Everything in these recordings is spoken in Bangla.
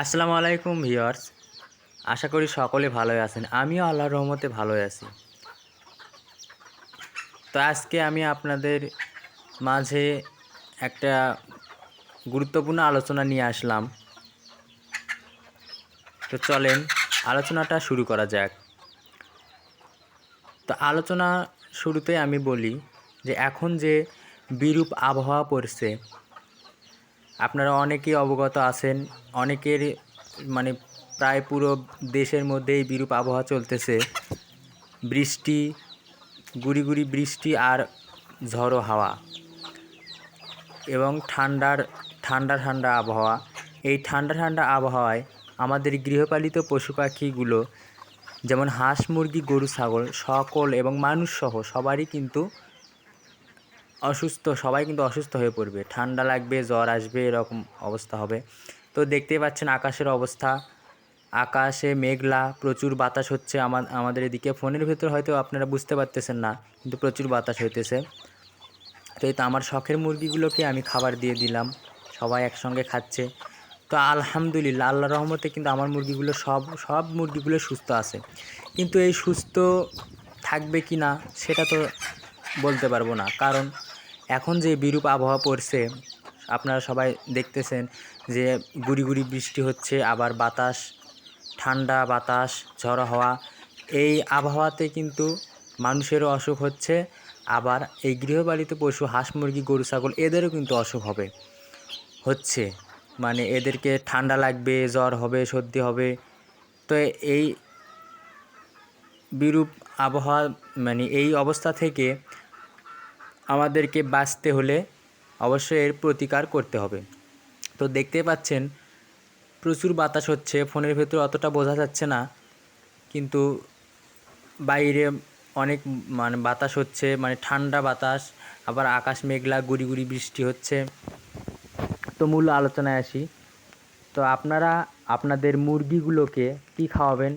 আসসালামু আলাইকুম ভিউয়ার্স। আশা করি সকলে ভালোই আছেন। আমিও আল্লাহর রহমতে ভালোই আছি। তো আজকে আমি আপনাদের মাঝে একটা গুরুত্বপূর্ণ আলোচনা নিয়ে আসলাম। তো চলেন আলোচনাটা শুরু করা যাক। তো আলোচনা শুরুতে আমি বলি যে এখন যে বিরূপ আবহাওয়া পড়ছে আপনারা অনেকেই অবগত আছেন, অনেকের মানে প্রায় পুরো দেশের মধ্যেই বিরূপ আবহাওয়া চলতেছে। বৃষ্টি, গুড়ি গুড়ি বৃষ্টি আর ঝড়ো হাওয়া এবং ঠান্ডার, ঠান্ডা ঠান্ডা আবহাওয়া। এই ঠান্ডা ঠান্ডা আবহাওয়ায় আমাদের গৃহপালিত পশু পাখিগুলো যেমন হাঁস, মুরগি, গরু, ছাগল, সকল এবং মানুষ সহ সবারই কিন্তু অসুস্থ, সবাই কিন্তু অসুস্থ হয়ে পড়বে। ঠান্ডা লাগবে, জ্বর আসবে, এরকম অবস্থা হবে। তো দেখতেই পাচ্ছেন আকাশের অবস্থা। আকাশে মেঘলা, প্রচুর বাতাস হচ্ছে আমাদের এদিকে। ফোনের ভেতর হয়তো আপনারা বুঝতে পারতেছেন না, কিন্তু প্রচুর বাতাস হইতেছে। তো এই তো আমার শখের মুরগিগুলোকে আমি খাবার দিয়ে দিলাম। সবাই একসঙ্গে খাচ্ছে। তো আলহামদুলিল্লাহ আল্লাহ রহমতে কিন্তু আমার মুরগিগুলো সব সব মুরগিগুলো সুস্থ আছে। কিন্তু এই সুস্থ থাকবে কি না, সেটা তো বলতে পারব না। কারণ এখন যে বিরূপ আবহাওয়া পড়ছে, আপনারা সবাই দেখতেছেন যে গুড়ি গুড়ি বৃষ্টি হচ্ছে, আবার বাতাস, ঠান্ডা বাতাস, ঝড়ো হওয়া। এই আবহাওয়াতে কিন্তু মানুষেরও অসুখ হচ্ছে, আবার এই গৃহপালিত পশু, হাঁস, মুরগি, গরু, ছাগল, এদেরও কিন্তু অসুখ হবে, হচ্ছে। মানে এদেরকে ঠান্ডা লাগবে, জ্বর হবে, সর্দি হবে। তো এই বিরূপ আবহাওয়া মানে এই অবস্থা থেকে আমাদেরকে বাঁচতে হলে অবশ্যই এর প্রতিকার করতে হবে। তো দেখতে পাচ্ছেন, প্রচুর বাতাস হচ্ছে, ফোনের ভেতরে অতটা বোঝা যাচ্ছে না, কিন্তু বাইরে অনেক মানে বাতাস হচ্ছে মানে ঠান্ডা বাতাস, আবার আকাশ মেঘলা, গুড়ি গুড়ি বৃষ্টি হচ্ছে। তো মূল আলোচনায় আসি। তো আপনারা, আপনাদের মুরগিগুলোকে কি খাওয়াবেন?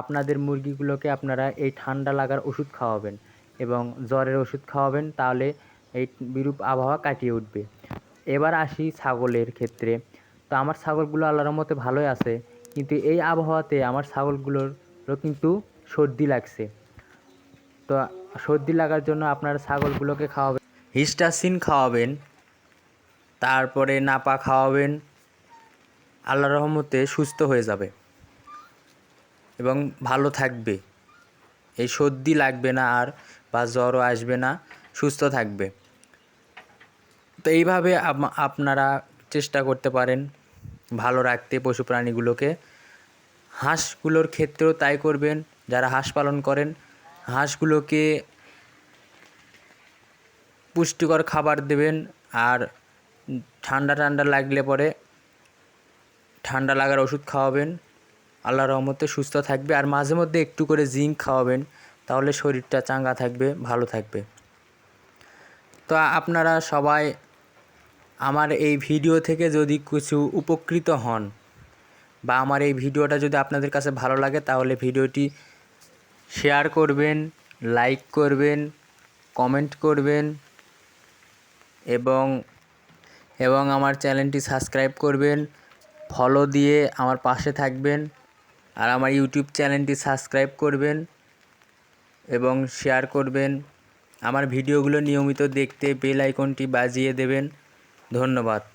আপনাদের মুরগিগুলোকে আপনারা এই ঠান্ডা লাগার ওষুধ খাওয়াবেন। এবং জ্বরের ওষুধ খাওয়াবেন, তাহলে এই বিরূপ আবহাওয়া কাটিয়ে উঠবে। এবার আসি ছাগলের ক্ষেত্রে। তো আমার ছাগলগুলো আল্লাহর মতে ভালোই আছে, কিন্তু এই আবহাওয়াতে আমার ছাগলগুলোরও কিন্তু সর্দি লাগছে। তো সর্দি লাগার জন্য আপনার ছাগলগুলোকে খাওয়াবেন, হিস্টাসিন খাওয়াবেন, তারপরে নাপা খাওয়াবেন আল্লাহ রহমতে সুস্থ হয়ে যাবে এবং ভালো থাকবে। এই সর্দি লাগবে না আর বা জ্বরও আসবে না, সুস্থ থাকবে। তো এইভাবে আপ- আপনারা চেষ্টা করতে পারেন ভালো রাখতে পশু প্রাণীগুলোকে হাঁসগুলোর ক্ষেত্রেও তাই করবেন, যারা হাঁস পালন করেন, হাঁসগুলোকে পুষ্টিকর খাবার দেবেন আর ঠান্ডা ঠান্ডা লাগলে পরে ঠান্ডা লাগার ওষুধ খাওয়াবেন। আল্লাহ রহমতে সুস্থ থাকবে আর মাঝে মধ্যে একটু করে জিঙ্ক খাওয়াবেন। তাহলে শরীরটা চাঙ্গা থাকবে, ভালো থাকবে। তো আপনারা সবাই আমার এই ভিডিও থেকে যদি কিছু উপকৃত হন বা আমার এই ভিডিওটা যদি আপনাদের কাছে ভালো লাগে, তাহলে ভিডিওটি শেয়ার করবেন, লাইক করবেন, কমেন্ট করবেন এবং এবং আমার চ্যানেলটি সাবস্ক্রাইব করবেন, ফলো দিয়ে আমার পাশে থাকবেন আর আমার ইউটিউব চ্যানেলটি সাবস্ক্রাইব করবেন। এবং শেয়ার করবেন। আমার ভিডিওগুলো নিয়মিত দেখতে বেল আইকনটি বাজিয়ে দেবেন। ধন্যবাদ।